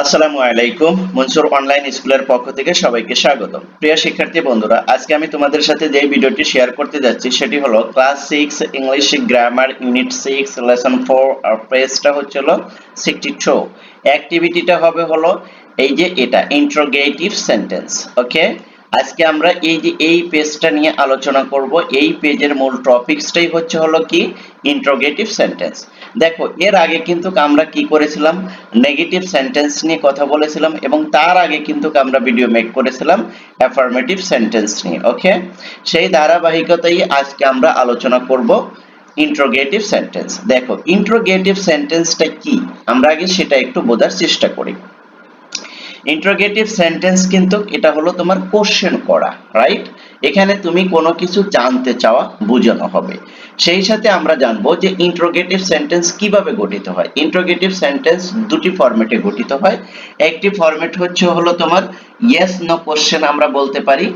আসসালামু আলাইকুম, মনসুর অনলাইন স্কুলের পক্ষ থেকে সবাইকে স্বাগত প্রিয় শিক্ষার্থী বন্ধুরা, আজকে আমি তোমাদের সাথে যে ভিডিওটি শেয়ার করতে যাচ্ছি, সেটি হলো class six English grammar unit six lesson four আর পেজটা হচ্ছে হলো সিক্সটি টু অ্যাক্টিভিটিটা হবে হলো এই যে এটা ইন্ট্রোগেটিভ সেন্টেন্স ওকে আজকে আমরা এই যে এই পেজটা নিয়ে আলোচনা করব, এই পেজের মূল টপিকসটাই হচ্ছে হলো কি? ইন্ট্রোগেটিভ সেন্টেন্স দেখো, এর আগে কিন্তু আমরা কি করেছিলাম? নেগেটিভ সেন্টেন্স নিয়ে কথা বলেছিলাম এবং তার আগে কিন্তু আমরা ভিডিও মেক করেছিলাম অ্যাফার্মেটিভ সেন্টেন্স নিয়ে ওকে সেই ধারাবাহিকতাই আজকে আমরা আলোচনা করব ইন্ট্রোগেটিভ সেন্টেন্স দেখো ইন্ট্রোগেটিভ সেন্টেন্সটা কি? আমরা আগে সেটা একটু বোঝার চেষ্টা করি। ইন্ট্রোগেটিভ সেন্টেন্স কিন্তু এটা হলো তোমার কোশ্চেন করা রাইট এখানে তুমি কোনো কিছু জানতে চাওয়া বোঝানো হবে। সেই সাথে আমরা জানব যে ইন্ট্রোগেটিভ সেন্টেন্স কীভাবে গঠিত হয়। ইন্ট্রোগেটিভ সেন্টেন্স দুটি ফরম্যাটে গঠিত হয়। একটি ফরম্যাট হচ্ছে হলো তোমার ইয়েস নো কোশ্চেন আমরা বলতে পারি,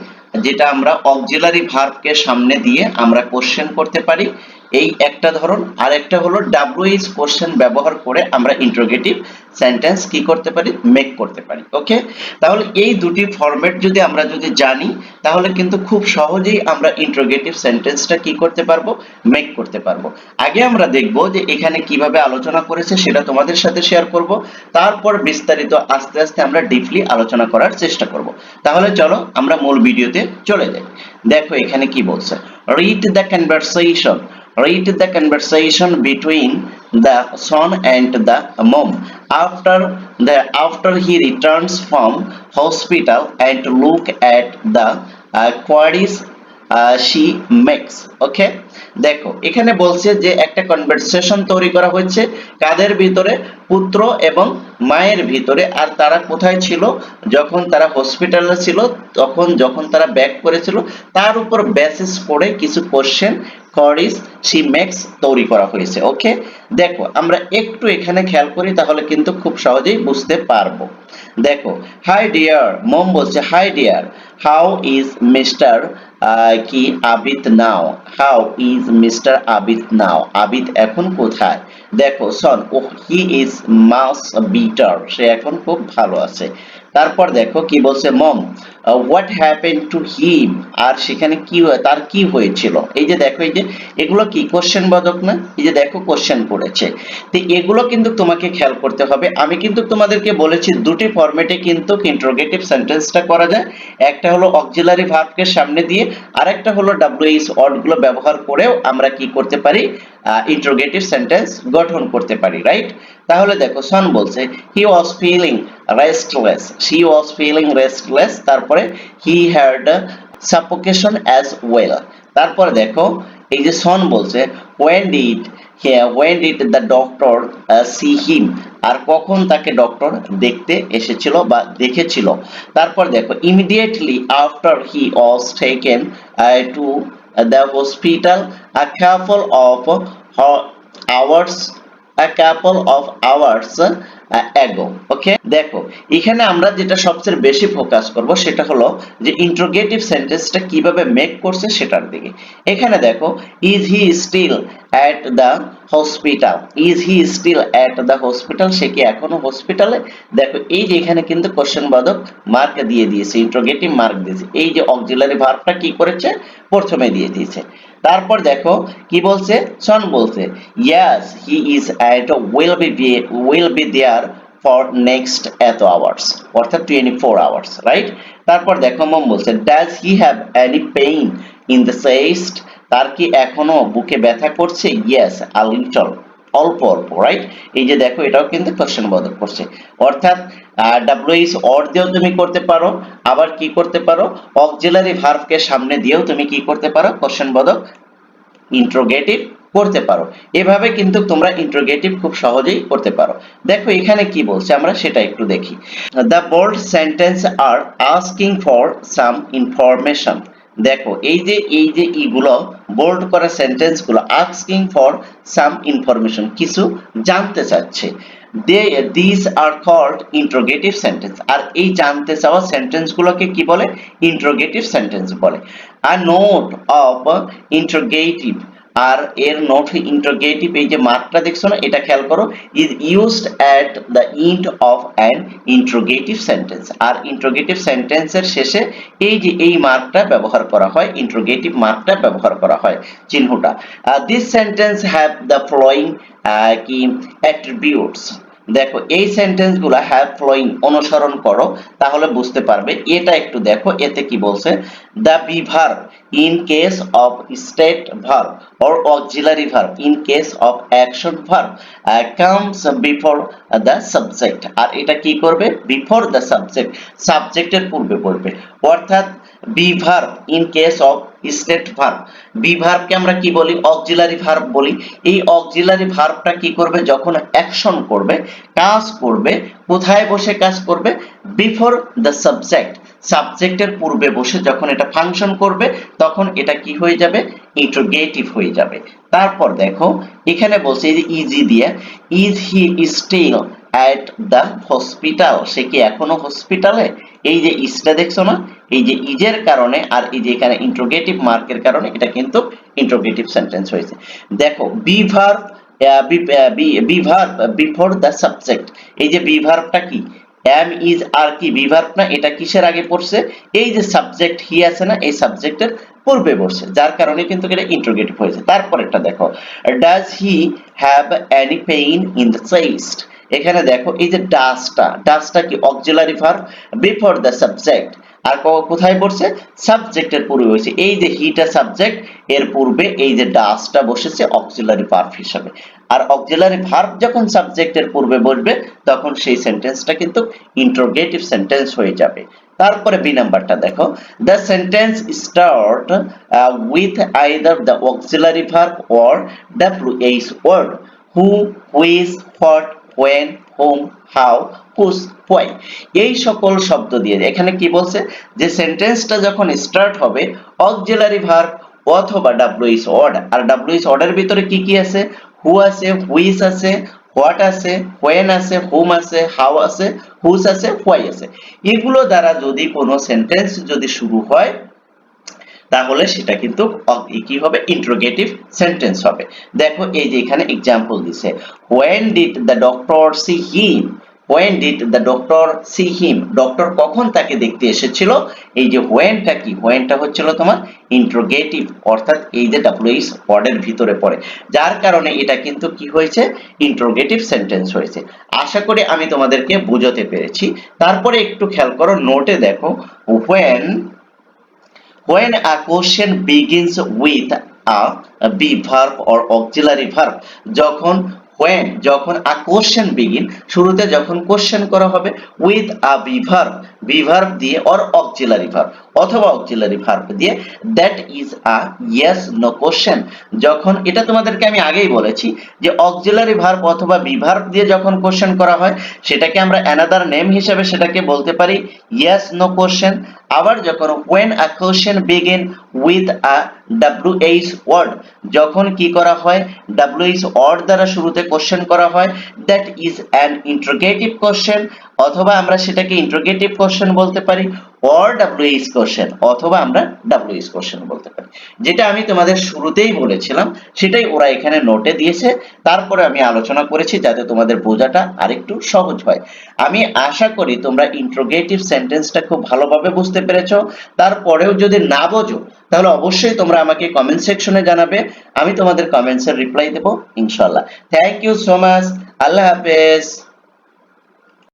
যেটা আমরা অক্সিলারি ভার্বকে সামনে দিয়ে আমরা কোশ্চেন করতে পারি। এই একটা ধরন আর একটা হলো ডাব্লিউএইচ কোশ্চেন ব্যবহার করে আমরা ইন্ট্রোগেটিভ সেন্টেন্স কি করতে পারি? মেক করতে পারি ওকে তাহলে এই দুটি ফরম্যাট যদি আমরা যদি জানি, তাহলে কিন্তু খুব সহজেই আমরা ইন্ট্রোগেটিভ সেন্টেন্সটা কি করতে পারব? মেক করতে পারব। আগে আমরা দেখব যে এখানে কীভাবে আলোচনা করেছে, সেটা তোমাদের সাথে শেয়ার করব। তারপর বিস্তারিত আস্তে আস্তে আমরা ডিপলি আলোচনা করার চেষ্টা করব। তাহলে চলো, আমরা মূল ভিডিওতে চলে যাই। দেখো এখানে কি বলছে read the conversation read the conversation between the son and the mom. After the after he returns from hospital and look at the uh, queries she makes, okay? দেখো, এখানে বলছে যে একটা কনভারসেশন তৈরি করা হয়েছে কাদের ভিতরে? পুত্র এবং মায়ের ভিতরে। আর তারা কোথায় ছিল? যখন তারা হসপিটালে ছিল, তখন যখন তারা ব্যাক করেছিল, তার উপর বেসিস করে কিছু কোশ্চেন করিস সি মেক্স তৈরি করা হয়েছে ওকে দেখো, আমরা একটু এখানে খেয়াল করি, তাহলে কিন্তু খুব সহজেই বুঝতে পারব। দেখো হাই ডিয়ার মম বলছে hi dear how is mister কি Abid now? How is mister Abid now? Abid এখন কোথায়? দেখো সন ও হি ইজ মাস বিটার সে এখন খুব ভালো আছে। তারপর দেখো কি বলছে, mom what happen to him আর সেখানে কি হয়, তার কি হয়েছিল? এই যে দেখো, এই যে, এগুলো কি? কোশ্চেন বাদক না? এই যে দেখো কোশ্চেন করেছে তো এগুলো কিন্তু তোমাকে খেয়াল করতে হবে। আমি কিন্তু তোমাদেরকে বলেছি, দুটি ফরম্যাটে কিন্তু ইন্ট্রোগেটিভ সেন্টেন্সটা করা যায়। একটা হলো অক্সিলারি ভার্বকে সামনে দিয়ে, আরেকটা হলো ডাব্লিউএইচ ওয়ার্ডগুলো ব্যবহার করেও আমরা কি করতে পারি? ইন্ট্রোগেটিভ সেন্টেন্স গঠন করতে পারি রাইট তাহলে দেখো সন বলছে he was feeling restless she was feeling restless তারপরে he had suffocation as well তারপরে দেখো, এই যে সন বলছে when did when did the doctor see him আর কখন তাকে ডক্টর দেখতে এসেছিল বা দেখেছিল? তারপর দেখো immediately after he was taken to the hospital a couple of hours a couple of hours ago okay দেখো, এখানে আমরা যেটা সবচেয়ে বেশি ফোকাস করব সেটা হলো যে ইন্ট্রোগেটিভ সেন্টেন্সটা কীভাবে মেক করছে সেটার দিকে। এখানে দেখো is he still at the hospital is he still at the hospital সে কি এখনও হসপিটালে দেখো, এই যে এখানে কিন্তু কোশ্চেন বাদক মার্ক দিয়ে দিয়েছে ইন্ট্রোগেটিভ মার্ক দিয়েছে। এই যে অক্সিলারি ভার্বটা কি করেছে? প্রথমে দিয়ে দিয়েছে। তারপর দেখো, কি বলছে? সন বলছে। Yes he is at will be will be there for next এত আওয়ার্স অর্থাৎ টোয়েন্টি ফোর আওয়ার্স রাইট তারপর দেখো মম বলছে does he have any pain in the chest তার কি এখনও বুকে ব্যথা করছে? ইয়েস আ লিটল অল্প অল্প রাইট এই যে দেখো, এটাও কিন্তু কোশ্চেন বোধক করছে। অর্থাৎ ডাব্লিউএইচ অর দিয়েও তুমি করতে পারো, আবার কি করতে পারো? অক্সিলারি ভার্বকে সামনে দিয়েও তুমি কি করতে পারো? কোশ্চেন বোধক ইন্ট্রোগেটিভ করতে পারো। এভাবে কিন্তু তোমরা ইন্ট্রোগেটিভ খুব সহজেই করতে পারো। দেখো, এখানে কি বলছে, আমরা সেটা একটু দেখি। The bold sentence are asking for some information দেখো, এই যে এই যে ইগুলো বোল্ড করা সেন্টেন্সগুলো আস্কিং ফর সাম ইনফরমেশন কিছু জানতে চাচ্ছে। They this are called interrogative sentence আর এই জানতে চাওয়া সেন্টেন্স গুলোকে কি বলে? ইন্ট্রোগেটিভ সেন্টেন্স বলে। আর নোট অফ ইন্ট্রোগেটিভ আর এর নট ইন্টারগেটিভ এই যে মার্কটা দেখছ না, এটা খেয়াল করো is used at the end of an interrogative sentence R interrogative সেন্টেন্সের শেষে এই যে এই মার্কটা ব্যবহার করা হয় ইন্ট্রোগেটিভ মার্কটা ব্যবহার করা হয় চিহ্নটা। This sentence have the following key attributes দেখো, এই সেন্টেন্সগুলা হ্যাভ ফ্লোয়িং অনুসরণ করো, তাহলে বুঝতে পারবে। এটা একটু দেখো, এতে কি বলছে? The be verb in case of state verb or auxiliary verb in case of action verb comes before the subject আর এটা কি করবে? বিফোর দ্য সাবজেক্ট সাবজেক্টের পূর্বে পড়বে। অর্থাৎ be verb in case of state verb be ভার্বকে আমরা কি বলি? অক্সিলারি ভার্ব বলি। এই অক্সিলারি ভার্বটা কি করবে? যখন অ্যাকশন করবে, কাজ করবে, কোথায় বসে কাজ করবে? বিফোর দ্য সাবজেক্ট সাবজেক্টের পূর্বে বসে যখন এটা ফাংশন করবে, তখন এটা কি হয়ে যাবে? ইন্টারোগেটিভ হয়ে যাবে। তারপর দেখো, এখানে বলছে এই যে ইজি দিয়ে is he still at the hospital সে কি এখনও হসপিটালে এই যে ইসটা দেখছ না? এই যে ইজের কারণে আর এই যে এখানে ইন্ট্রোগেটিভ মার্কের কারণে এটা কিন্তু ইন্ট্রোগেটিভ সেন্টেন্স হয়েছে। দেখো be verb be verb before the subject এই যে বি ভার্বটা কি? এম ইজ আর কি? বি ভার্ব না, এটা কিসের আগে পড়ছে? এই যে সাবজেক্ট হি আছে না, এই সাবজেক্টের পূর্বে বসছে যার কারণে কিন্তু এটা ইন্ট্রোগেটিভ হয়েছে। তারপর এটা দেখো does he have any pain in the chest এখানে দেখো, এই যে ডাসটা ডাসটা কি auxiliary verb before the subject আর কোথায় পড়ছে? সাবজেক্টের পূর্বে হয়েছে এই যে হিটা সাবজেক্ট এর পূর্বে এই যে ডাসটা বসেছে অক্সিলারি ভার্ব হিসাবে। আর অক্সিলারি ভার্ব যখন সাবজেক্টের পূর্বে বসবে, তখন সেই সেন্টেন্সটা কিন্তু ইন্টারোগেটিভ সেন্টেন্স হয়ে যাবে। তারপরে বি নাম্বারটা দেখো। The sentence start with either the auxiliary verb or W H word who whose what when whom how কুস পয় এই সকল শব্দ দিয়ে এখানে কি বলছে? যে সেন্টেন্সটা যখন স্টার্ট হবে অক্সিলারি ভার্ব অথবা ডব্লিউ ডাব্লুইস অড আর ডব্লিউ ডাব্লুইস অডের ভিতরে কি কি আছে? হু আছে হুইস আছে হোয়াট আছে হোয়েন আছে হোম আছে হাউ আছে হুস আছে হোয়াই আছে। এগুলো দ্বারা যদি কোনো সেন্টেন্স যদি শুরু হয়, তাহলে সেটা কিন্তু কি হবে? ইন্ট্রোগেটিভ সেন্টেন্স হবে। দেখো, এই যে এখানে এক্সাম্পল দিছে। When did the doctor see him when did the doctor see him? Doctor কখন তাকে দেখতে এসেছিল? এই যে whenটা কি? Whenটা হচ্ছিল তোমার ইন্ট্রোগেটিভ অর্থাৎ এই যে ডব্লিউএস ওয়ার্ডের ভিতরে পড়ে। যার কারণে এটা কিন্তু কি হয়েছে? ইন্ট্রোগেটিভ সেন্টেন্স হয়েছে। আশা করি আমি তোমাদেরকে বোঝাতে পেরেছি। তারপরে একটু খেয়াল করো নোটে দেখো, when when a question begins with a be verb or auxiliary verb, যখন when যখন a question begin শুরুতে যখন কোশ্চেন করা হবে be verb be verb দিয়ে or auxiliary verb অথবা অক্সিলারি ভার্ভ দিয়ে that is a yes no question যখন, এটা তোমাদেরকে আমি আগেই বলেছি যে অক্সিলারি ভার্ভ অথবা বিভার্ভ দিয়ে যখন কোশ্চেন করা হয়, সেটাকে আমরা অ্যানাদার নেম হিসেবে সেটাকে বলতে পারি ইয়েস নো কোশ্চেন আবার যখন when a question begin with a W H word যখন কি করা হয় ডাব্লিউ এইচ ওয়ার্ড দ্বারা শুরুতে কোশ্চেন করা হয় that is an interrogative question অথবা আমরা সেটাকে ইন্ট্রোগেটিভ কোশ্চেন বলতে পারি অর ডাব্লিউএইচ কোশ্চেন অথবা আমরা ডাব্লিউএইচ কোশ্চেন বলতে পারি। যেটা আমি তোমাদের শুরুতেই বলেছিলাম, সেটাই ওরা এখানে নোটে দিয়েছে। তারপরে আমি আলোচনা করেছি যাতে তোমাদের বোঝাটা আরেকটু সহজ হয়। আমি আশা করি তোমরা ইন্টারোগেটিভ সেন্টেন্সটা খুব ভালোভাবে বুঝতে পেরেছ। তারপরেও যদি না বোঝো, তাহলে অবশ্যই তোমরা আমাকে কমেন্ট সেকশনে জানাবে। আমি তোমাদের কমেন্টসের রিপ্লাই দেবো ইনশাল্লাহ থ্যাংক ইউ সো মাচ আল্লাহ হাফেজ।